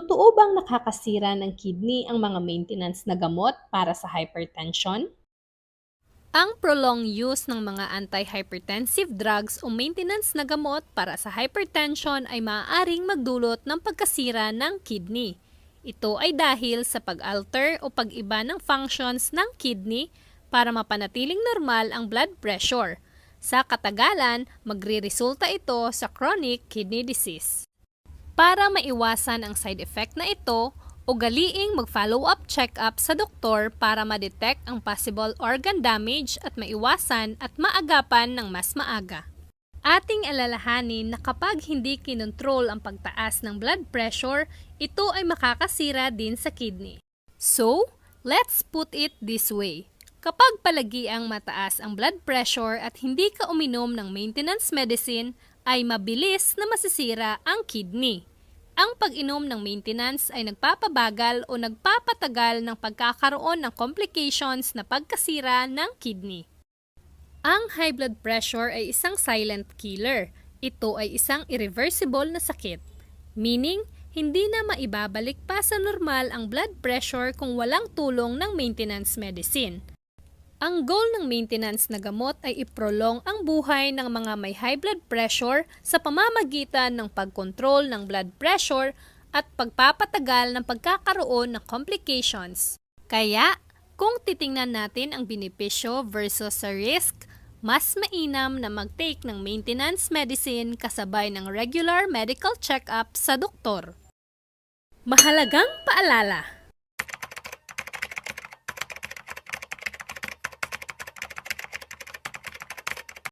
Totoo bang nakakasira ng kidney ang mga maintenance na gamot para sa hypertension? Ang prolonged use ng mga antihypertensive drugs o maintenance na gamot para sa hypertension ay maaaring magdulot ng pagkasira ng kidney. Ito ay dahil sa pag-alter o pag-iba ng functions ng kidney para mapanatiling normal ang blood pressure. Sa katagalan, magre-resulta ito sa chronic kidney disease. Para maiwasan ang side effect na ito, ugaliing mag-follow-up check-up sa doktor para ma-detect ang possible organ damage at maiwasan at maagapan ng mas maaga. Ating alalahanin na kapag hindi kinontrol ang pagtaas ng blood pressure, ito ay makakasira din sa kidney. So, let's put it this way. Kapag palagi ang mataas ang blood pressure at hindi ka uminom ng maintenance medicine, ay mabilis na masisira ang kidney. Ang pag-inom ng maintenance ay nagpapabagal o nagpapatagal ng pagkakaroon ng complications na pagkasira ng kidney. Ang high blood pressure ay isang silent killer. Ito ay isang irreversible na sakit. Meaning, hindi na maibabalik pa sa normal ang blood pressure kung walang tulong ng maintenance medicine. Ang goal ng maintenance na gamot ay iprolong ang buhay ng mga may high blood pressure sa pamamagitan ng pagkontrol ng blood pressure at pagpapatagal ng pagkakaroon ng complications. Kaya, kung titingnan natin ang benepisyo versus sa risk, mas mainam na mag-take ng maintenance medicine kasabay ng regular medical check-up sa doktor. Mahalagang paalala!